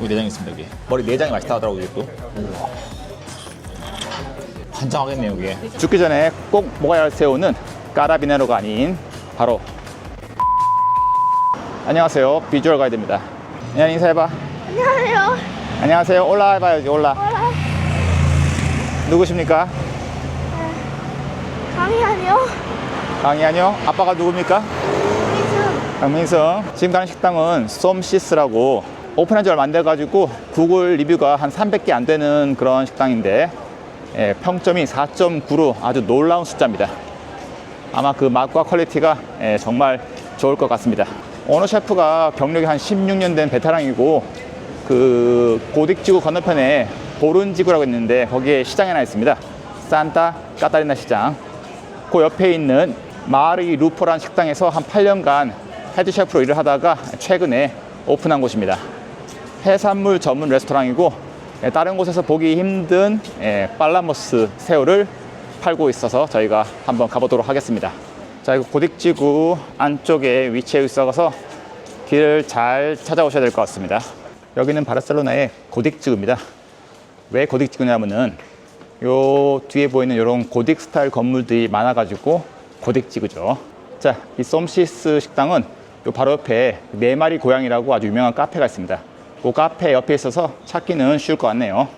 여기 내장 있습니다 여기. 머리 내장이 맛있다 하더라고요 이게 또 환장하겠네요 여기 죽기 전에 꼭 먹어야 할 새우는 까라비네로가 아닌 바로 안녕하세요. 비주얼 가이드입니다. 그냥 인사해봐. 안녕하세요. 안녕하세요. 올라 해봐야지 올라. 어라, 누구십니까? 강희안이요. 강희 아니요? 아빠가 누굽니까? 미수. 강민성 지금 가는 식당은 솜시스라고 오픈한 지 얼마 안 돼가지고 구글 리뷰가 한 300개 안 되는 그런 식당인데 예, 평점이 4.9로 아주 놀라운 숫자입니다. 아마 그 맛과 퀄리티가 예, 정말 좋을 것 같습니다. 오너 셰프가 경력이 한 16년 된 베테랑이고 그 고딕지구 건너편에 보른지구라고 있는데 거기에 시장이 하나 있습니다. 산타 까타리나 시장. 그 옆에 있는 마리 루포라는 식당에서 한 8년간 헤드 셰프로 일을 하다가 최근에 오픈한 곳입니다. 해산물 전문 레스토랑이고 예, 다른 곳에서 보기 힘든 예, 팔라모스 새우를 팔고 있어서 저희가 한번 가보도록 하겠습니다. 자, 이거 고딕지구 안쪽에 위치해 있어서 길을 잘 찾아오셔야 될 것 같습니다. 여기는 바르셀로나의 고딕지구입니다. 왜 고딕지구냐면은 요 뒤에 보이는 이런 고딕 스타일 건물들이 많아가지고 고딕지구죠. 자, 이 솜시스 식당은 요 바로 옆에 네 마리 고양이라고 아주 유명한 카페가 있습니다. 그 카페 옆에 있어서 찾기는 쉬울 것 같네요.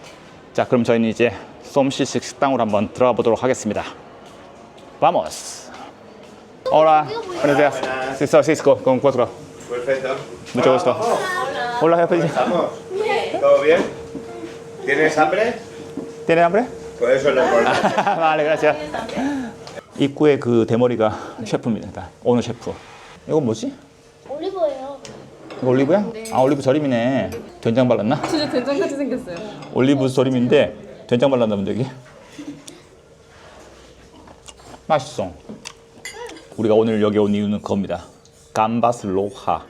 자, 그럼 저희는 이제 솜시스 식당으로 한번 들어가 보도록 하겠습니다. Vamos. Hola, buenos días. Sí, soy Cisco, con cuatro. Perfecto. Mucho gusto. Hola, jefe. ¿Estamos? ¿Todo bien? ¿Tienes hambre? ¿Tiene hambre? Pues eso es lo importante. vale, gracias. 입구에 그 대머리가 셰프입니다. 오너 셰프. 이건 뭐지? 이거 올리브야? 아 올리브 절임이네. 된장 발랐나? 진짜 된장같이 생겼어요. 올리브 절임인데 된장 발랐나 본데 이게. 맛있어. 우리가 오늘 여기 온 이유는 그겁니다. 감바스 로하.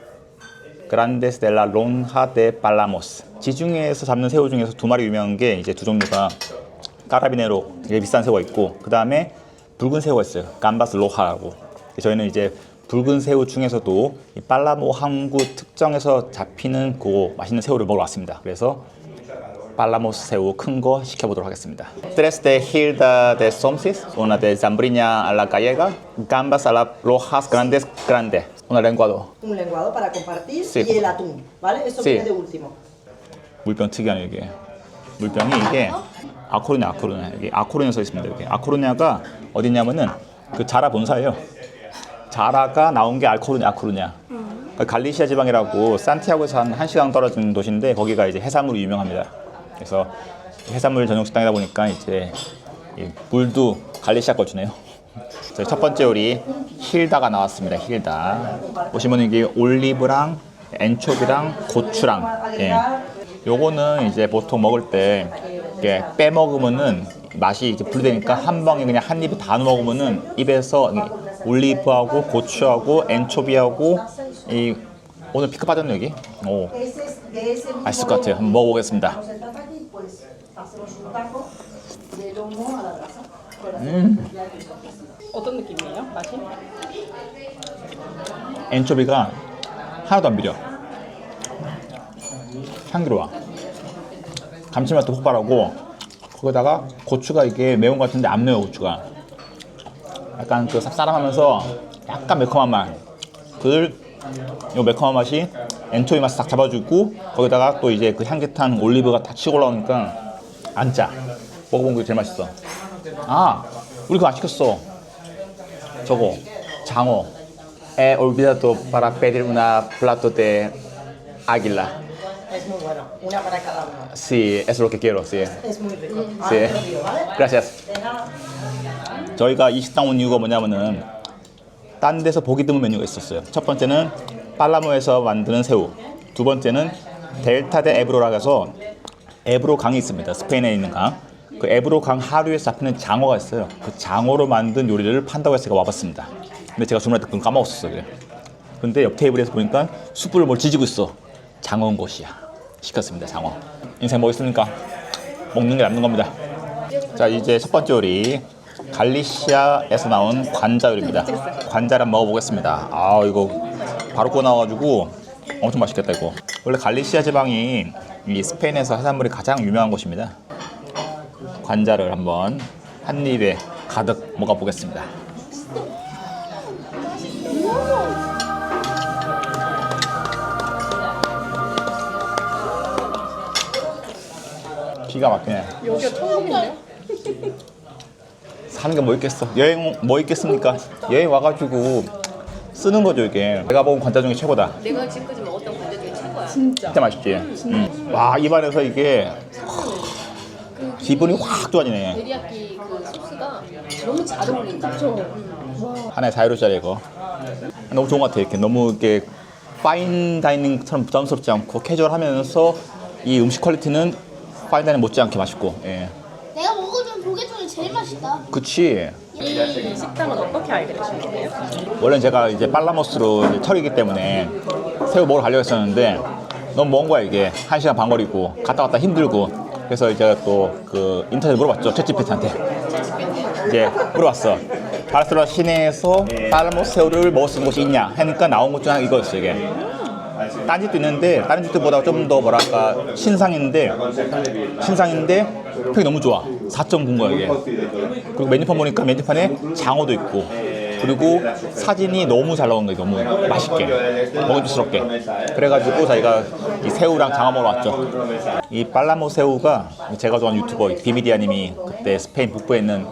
그란데스 델라 론하 데 발라모스. 지중해에서 잡는 새우 중에서 두 마리 유명한 게 이제 두 종류가 까라비네로 되게 비싼 새우가 있고 그 다음에 붉은 새우가 있어요. 감바스 로하라고. 저희는 이제 붉은 새우 중에서도 이 팔라모 항구 특정에서 잡히는 그 맛있는 새우를 먹으러 왔습니다. 그래서 팔라모스 새우 큰 거 시켜보도록 하겠습니다. Tres de hilda de somsis, una de zambrina a la gallega, gambas a la rojas grandes grande, una lenguado. un lenguado para compartir Sí. y el atún, ¿vale? Eso Sí. viene de último. 물병 특이하네 이게. 물병이 이게 아코르냐 아코르냐 이게 아코르냐 써 있습니다 여기. 아코르냐가 어디냐면은 그 자라 본사예요. 자라가 나온 게 알코르냐 아코르냐. 그 갈리시아 지방이라고 산티아고에서 한 1시간 떨어진 도시인데 거기가 이제 해산물이 유명합니다. 그래서 해산물 전용 식당이다 보니까 이제 이 물도 갈리시아 거 주네요. 저희 첫 번째 요리 힐다가 나왔습니다. 힐다. 보시면 이게 올리브랑 엔초비랑 고추랑 예. 요거는 이제 보통 먹을 때 이게 빼 먹으면은 맛이 이렇게 분리되니까 한 방에 그냥 한 입에 다 넣어 먹으면은 입에서 이 올리브하고 고추하고 엔초비하고 이 오늘 피크 빠졌네 여기. 오 맛있을 것 같아요. 한번 먹어보겠습니다. Brasa. 어떤 느낌이에요? 맛이? 엔초비가 하나도 안 비려. 향기로워. 감칠맛도 폭발하고 거기다가 고추가 이게 매운 것 같은데 안 매워 고추가. 약간 그 쌉싸름하면서 약간 매콤한 맛. 그을 요 매콤한 맛이 엔초비 맛을 딱 잡아주고 거기다가 또 이제 그 향긋한 올리브가 다 치고 올라오니까 안 짜. 먹어본 게 제일 맛있어. 아, 우리 그거 안 시켰어. 저거 장어. He olvidado para pedir una plato de águila. Es muy bueno, una para cada uno. Sí, eso es lo que quiero, sí. Es muy rico. Sí. Gracias. 저희가 이 식당 온 이유가 뭐냐면은 딴 데서 보기 드문 메뉴가 있었어요. 첫 번째는 팔라모에서 만드는 새우. 두 번째는 델타 데 에브로라 해서 에브로 강이 있습니다. 스페인에 있는 강. 그 에브로 강 하류에서 잡히는 장어가 있어요. 그 장어로 만든 요리를 판다고 해서 제가 와봤습니다. 근데 제가 주문할 때 그건 까먹었었어요. 근데 옆 테이블에서 보니까 숯불을 뭘 지지고 있어. 장어인 것이야. 시켰습니다. 장어. 인생 뭐 있습니까? 먹는 게 남는 겁니다. 자 이제 첫 번째 요리 갈리시아에서 나온 관자 요리입니다. 관자를 먹어보겠습니다. 아 이거 바로 구워 나와가지고 엄청 맛있겠다 이거. 원래 갈리시아 지방이 이 스페인에서 해산물이 가장 유명한 곳입니다. 관자를 한번 한 입에 가득 먹어 보겠습니다. 기가 막히네. 여기가 천국인데요? 사는 게 뭐 있겠어? 여행 뭐 있겠습니까? 여행 와가지고 쓰는 거죠 이게. 내가 먹은 관자 중에 최고다. 내가 지금까지 먹었던 관자 중에 최고야. 진짜. 진짜 맛있지. 음. 와 입안에서 이게 기분이 확 좋아지네. 데리야끼 그 소스가 너무 잘 어울린다. 하나의 자유로짜리 이거. 너무 좋은 것 같아. 이렇게 너무 이렇게 파인 다이닝처럼 부담스럽지 않고 캐주얼하면서 이 음식 퀄리티는 파인 다이닝 못지않게 맛있고. 예. 내가 제일 맛있다. 그치. 이 식당은 어떻게 알게 되신 거예요? 원래 제가 이제 팔라모스로 이제 철이기 때문에 새우 먹으러 가려고 했었는데 너무 먼 거야 이게. 한 시간 반 거리고 갔다 왔다 힘들고. 그래서 제가 또그 인터넷 물어봤죠 챗GPT한테. 이제 물어봤어. 바르셀로나 시내에서 팔라모스 새우를 먹을 수 있는 곳이 있냐? 하니까 나온 것 중에 이거였어 이게. 딴 집도 있는데 다른 집들보다 좀 더 뭐랄까 신상인데 신상인데 평이 너무 좋아. 4.9인 거야 이게. 그리고 메뉴판 보니까 메뉴판에 장어도 있고 그리고 사진이 너무 잘 나온 거예요 너무 맛있게. 먹음직스럽게. 그래가지고 저희가 이 새우랑 장어 먹으러 왔죠. 이 팔라모 새우가 제가 좋아하는 유튜버 비미디아님이 그때 스페인 북부에 있는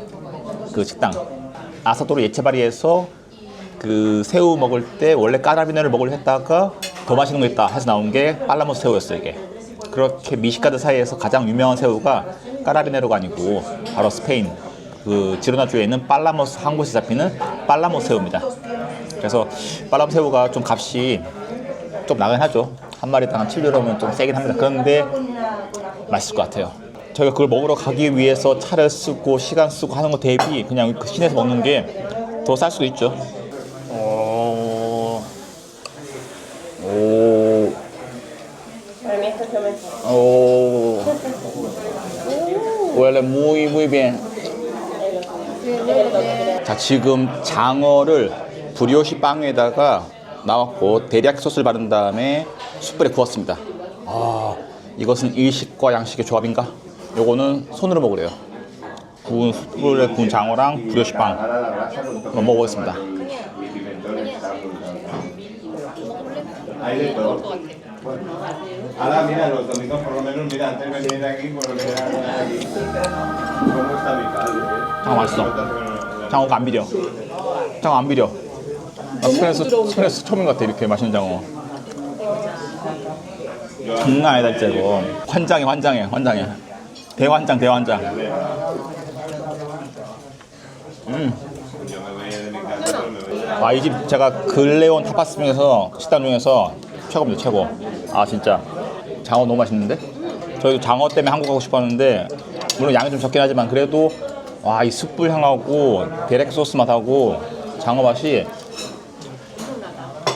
그 식당 아사도르 예체바리에서 그 새우 먹을 때 원래 까라비네를 먹으려 했다가 더 맛있는 거 있다 해서 나온 게 팔라모 새우였어요 이게. 그렇게 미식가들 사이에서 가장 유명한 새우가 까라비네로가 아니고 바로 스페인 그 지로나 주에 있는 팔라모스 한 곳에 잡히는 팔라모 새우입니다 그래서 팔라모 새우가 좀 값이 좀 나가긴 하죠 한 마리당 한 7유로면 좀 세긴 합니다 그런데 맛있을 것 같아요 저희가 그걸 먹으러 가기 위해서 차를 쓰고 시간 쓰고 하는 거 대비 그냥 그 시내에서 먹는 게 더 쌀 수도 있죠 오. 오. 오. Huele muy muy bien. 자, 지금 장어를 브리오시 빵에다가 나왔고 데리야끼 소스를 바른 다음에 숯불에 구웠습니다. 아, 이것은 일식과 양식의 조합인가? 요거는 손으로 먹으래요. 구운 숯불에 구운 장어랑 브리오시 빵 한번 먹어보겠습니다. Ahora, mira, los domingos por lo menos, mira, antes venía aquí, por lo era aquí. ¿Cómo está mi padre? 장어 맛있어. 장어가 안 비려. 장어 안 비려. 나 스페인에서, 스페인에서 처음인 것 같아, 이렇게 맛있는 장어. 장난 아니다, 진짜 이거. 환장해, 환장해, 환장해. 대환장, 대환장. 음. 아, 이 집 제가 근래 온 타파스 중에서, 식당 중에서 최고입니다, 최고. 아, 진짜. 장어 너무 맛있는데? 저희도 장어 때문에 한국 가고 싶었는데, 물론 양이 좀 적긴 하지만, 그래도, 와, 이 숯불 향하고, 데렉 소스 맛하고, 장어 맛이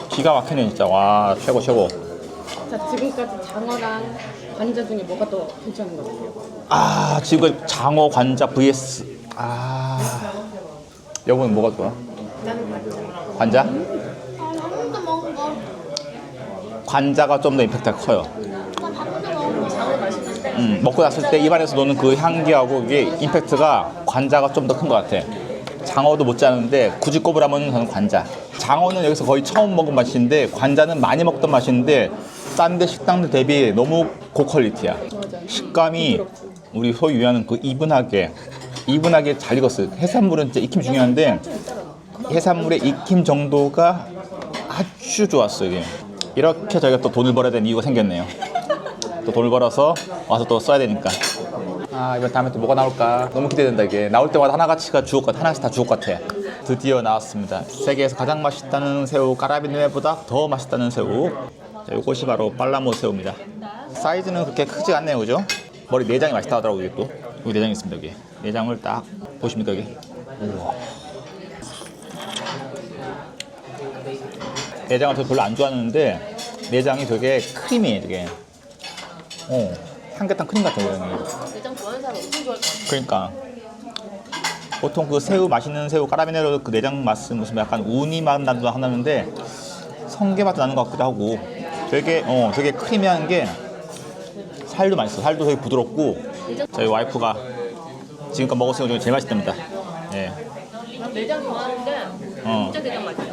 기가 막히네, 진짜. 와, 최고, 최고. 자, 지금까지 장어랑 관자 중에 뭐가 더 괜찮은 것 같아요? 아, 지금 장어 관자 vs. 아. 여보는 뭐가 좋아? 관자? 아, 한 번도 먹은 거. 관자가 좀 더 임팩트가 커요. 음, 먹고 났을 때 입안에서 노는 그 향기하고 이게 임팩트가 관자가 좀 더 큰 것 같아. 장어도 못지않은데 굳이 꼽으라면 저는 관자. 장어는 여기서 거의 처음 먹은 맛인데 관자는 많이 먹던 맛인데 싼 데 식당들 대비 너무 고퀄리티야. 식감이 우리 소위 유하는 그 이분하게 이분하게 잘 익었어요. 해산물은 진짜 익힘 중요한데 해산물의 익힘 정도가 아주 좋았어요. 이게. 이렇게 저희가 또 돈을 벌어야 되는 이유가 생겼네요. 또 돈을 벌어서 와서 또 써야 되니까. 아 이번 다음에 또 뭐가 나올까? 너무 기대된다 이게. 나올 때마다 하나같이가 주옥 같아 하나씩 다 주옥 같아. 드디어 나왔습니다. 세계에서 가장 맛있다는 새우 까라비네보다 더 맛있다는 새우. 자, 이것이 바로 팔라모 새우입니다. 사이즈는 그렇게 크지 않네요 그죠? 머리 내장이 맛있다 하더라고요 이게 또. 여기 내장이 있습니다 여기. 내장을 딱 보십니까 여기? 우와. 내장을 저 별로 안 좋아하는데 내장이 되게 크리미해 되게 어 삼계탕 크림 같은 모양이 내장 좋아하는 사람 엄청 좋아할 것 같아. 그러니까 보통 그 새우 맛있는 새우 까라비네로 그 내장 맛은 무슨 약간 우니 맛 나도 하나는데 성게 맛도 나는 것 같기도 하고 되게 어 되게 크리미한 게 살도 맛있어. 살도 되게 부드럽고 저희 와이프가 지금껏 먹었을 것 중에 제일 맛있답니다. 예. 난 내장 좋아하는데 어. 진짜 내장 맛있어.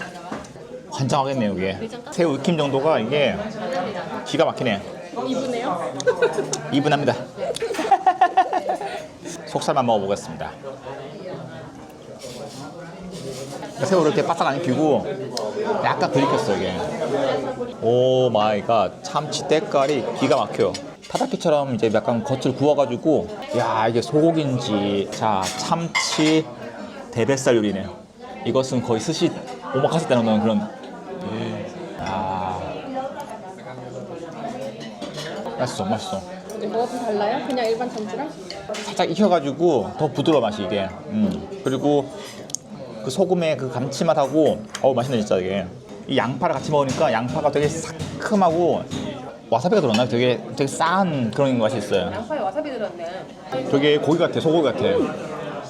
환장하겠네요 이게. 새우 익힘 정도가 이게 기가 막히네. 이분해요? 이분합니다. 속살만 먹어보겠습니다. 새우를 이렇게 바싹 안 익히고 약간 들이켰어 이게. 오 마이 갓 참치 때깔이 기가 막혀. 타다키처럼 이제 약간 겉을 구워가지고 야 이게 소고기인지 자 참치 대뱃살 요리네. 이것은 거의 스시 오마카세 때 나오는 그런 아 맛있어 맛있어. 뭐가 좀 달라요? 그냥 일반 참치랑? 살짝 익혀가지고 더 부드러워 맛이 이게. 음. 그리고 그 소금의 그 감칠맛하고 어우 맛있네 진짜 이게. 이 양파를 같이 먹으니까 양파가 되게 상큼하고 와사비가 들었나? 되게 되게 싸한 그런 맛이 있어요. 양파에 와사비 들었네. 되게 고기 같아, 소고기 같아.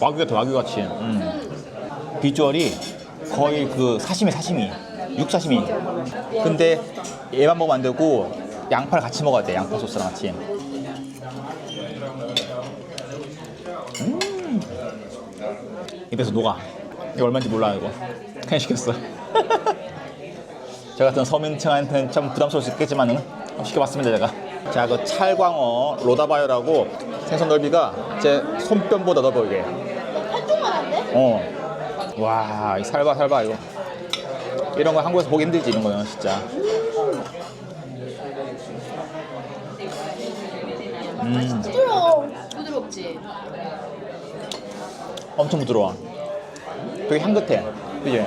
와규 같아, 와규 같이. 음. 비주얼이 거의 그 사시미 사시미, 육사시미. 근데 얘만 먹으면 안 되고 양파를 같이 먹어야 돼, 양파 소스랑 같이. 음. 입에서 녹아. 이거 얼마인지 몰라 이거. 그냥 시켰어. 저 같은 서민층한테는 참 부담스러울 수 있겠지만은 시켜봤습니다 제가. 자, 그 찰광어 로다바요라고 생선 넓이가 제 손뼉보다 넓어 이게. 돼? 어. 와, 이 살바 살바 이거. 이런 거 한국에서 보기 힘들지 이런 거는 진짜. 음, 부드러워. 부드럽지. 엄청 부드러워. 되게 향긋해. 그지?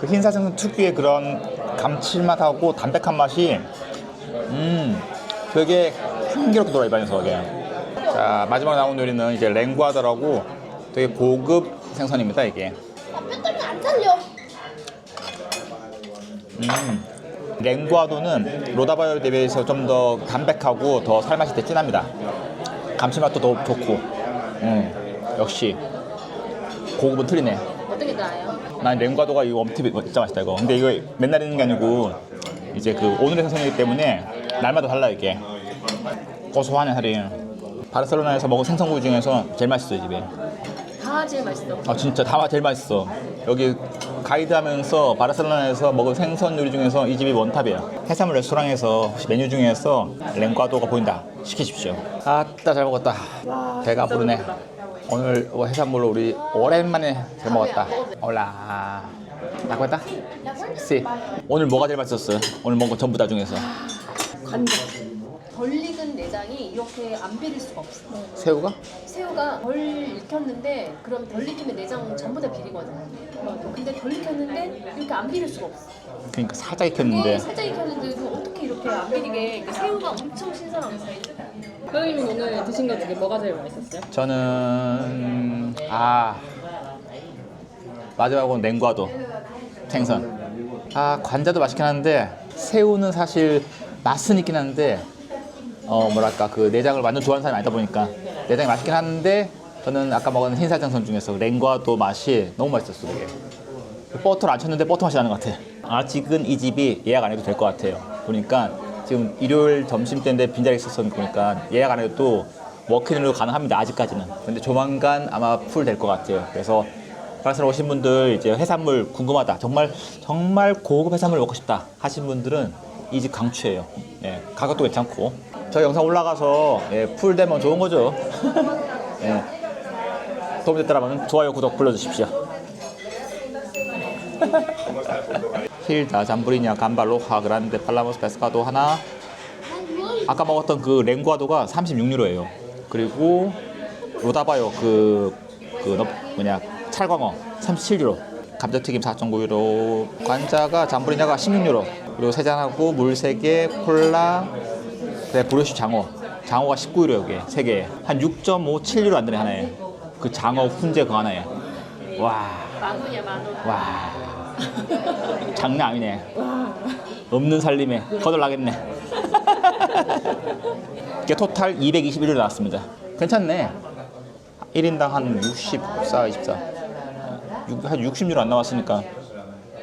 그 흰살 생선 특유의 그런 감칠맛하고 담백한 맛이 음 되게 향기롭게 돌아 입안에서 이게. 자 마지막 나온 요리는 이제 랭구아더라고 되게 고급 생선입니다 이게. 아, 뼈 때문에 안 살려. 음. 랭구아도는 로다바요에 대비해서 좀 더 담백하고 더 살맛이 더 진합니다. 감칠맛도 더 좋고. 음, 역시 고급은 틀리네. 어떤 게 나아요? 난 랭과도가 이거 엄청 진짜 맛있다 이거. 근데 이거 맨날 있는 게 아니고 이제 그 오늘의 생선이기 때문에 날마다 달라 이게. 고소하네 살이. 바르셀로나에서 먹은 생선구이 중에서 제일 맛있어 이 집에. 다 제일 맛있어. 아 진짜 다 제일 맛있어. 여기 가이드하면서 바르셀로나에서 먹은 생선 요리 중에서 이 집이 원탑이야. 해산물 레스토랑에서 메뉴 중에서 랭과도가 보인다. 시키십시오. 아따 잘 먹었다. 배가 부르네. 오늘 뭐 해산물로 우리 오랜만에 잘 먹었다. 올라. 나고했다. 씨. 오늘 뭐가 제일 맛있었어? 오늘 먹은 거 전부 다 중에서 관자. 덜 익은 내장 이 이렇게 안 비릴 수가 없어. 새우가? 새우가 덜 익혔는데 그럼 덜 익히면 내장 전부 다 비리거든. 근데 덜 익혔는데 이렇게 안 비릴 수가 없어. 그러니까 살짝 익혔는데 살짝 익혔는데도 어떻게 이렇게 안 비리게 이게 새우가 엄청 신선한 거야. 선생님이 오늘 드신 것 중에 뭐가 제일 맛있었어요? 저는 아 마지막으로 냉과도 생선 아 관자도 맛있긴 한데 새우는 사실 맛은 있긴 한데 어 뭐랄까 그 내장을 완전 좋아하는 사람이 아니다 보니까 내장이 맛있긴 한데 저는 아까 먹은 흰살 생선 중에서 냉과도 맛이 너무 맛있었어 그게. 버터를 안 쳤는데 버터 맛이 나는 것 같아. 아직은 이 집이 예약 안 해도 될 것 같아요. 보니까 지금 일요일 점심 때인데 빈자리 있었어 보니까 예약 안 해도 워크인으로 가능합니다 아직까지는. 근데 조만간 아마 풀 될 것 같아요. 그래서 프랑스로 오신 분들 이제 해산물 궁금하다. 정말 정말 고급 해산물 먹고 싶다 하신 분들은 이 집 강추예요. 예, 가격도 괜찮고 저 영상 올라가서 예, 풀 되면 좋은 거죠 예. 도움이 됐다면 좋아요 구독 불러주십시오 힐다 잠브리냐 감발로 하 그란데 팔라모스 베스카도 하나 아까 먹었던 그 랭구아도가 36유로예요. 그리고 로다바요 그, 그 너- 뭐냐 찰광어 37유로. 감자튀김 4.9유로. 관자가 잠브리냐가 16유로. 그리고 세 잔하고 물 3개, 콜라, 그래 브루슈 장어. 장어가 19유로 여기 세 개에 한 6.57유로 안 되네 하나에. 그 장어 훈제 그 하나에. 와. 만 원이야 만 원. 와 장난 아니네 없는 살림에 거덜나겠네 이게 토탈 221로 나왔습니다 괜찮네 1인당 한 64, 24 육- 한 60유로 안 나왔으니까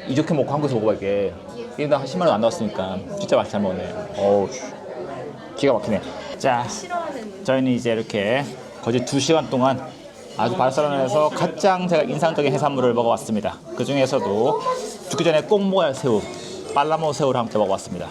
이렇게 먹고 한국에서 먹어봐 이게 1인당 한 10만 원 안 나왔으니까 진짜 맛있게 잘 먹네 어우 씨. 기가 막히네 자, 저희는 이제 이렇게 거의 2시간 동안 아주 바르셀로나에서 가장 제가 인상적인 해산물을 먹어봤습니다. 그 중에서도 죽기 전에 할 새우, 빨라모 새우를 함께 먹어봤습니다.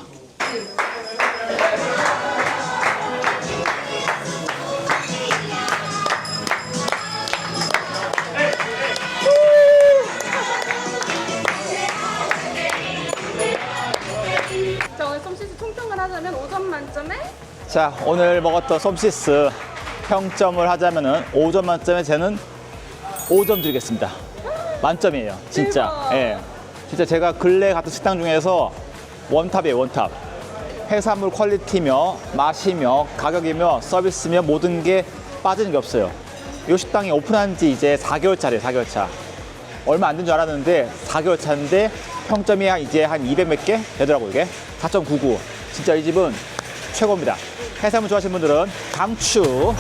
평을 하자면 5점 만점에 자, 오늘 먹었던 솜시스 평점을 하자면은 5점 만점에 저는 5점 드리겠습니다. 만점이에요, 진짜. 대박. 예. 진짜 제가 근래 갔던 식당 중에서 원탑이에요, 원탑. 해산물 퀄리티며 맛이며 가격이며 서비스며 모든 게 빠지는 게 없어요. 이 식당이 오픈한 지 이제 4개월 차래요, 4개월 차. 얼마 안 된 줄 알았는데 4개월 차인데 평점이 한 이제 한 200 몇 개 되더라고요, 이게. 4.99. 진짜 이 집은 최고입니다. 해산물 좋아하시는 분들은 강추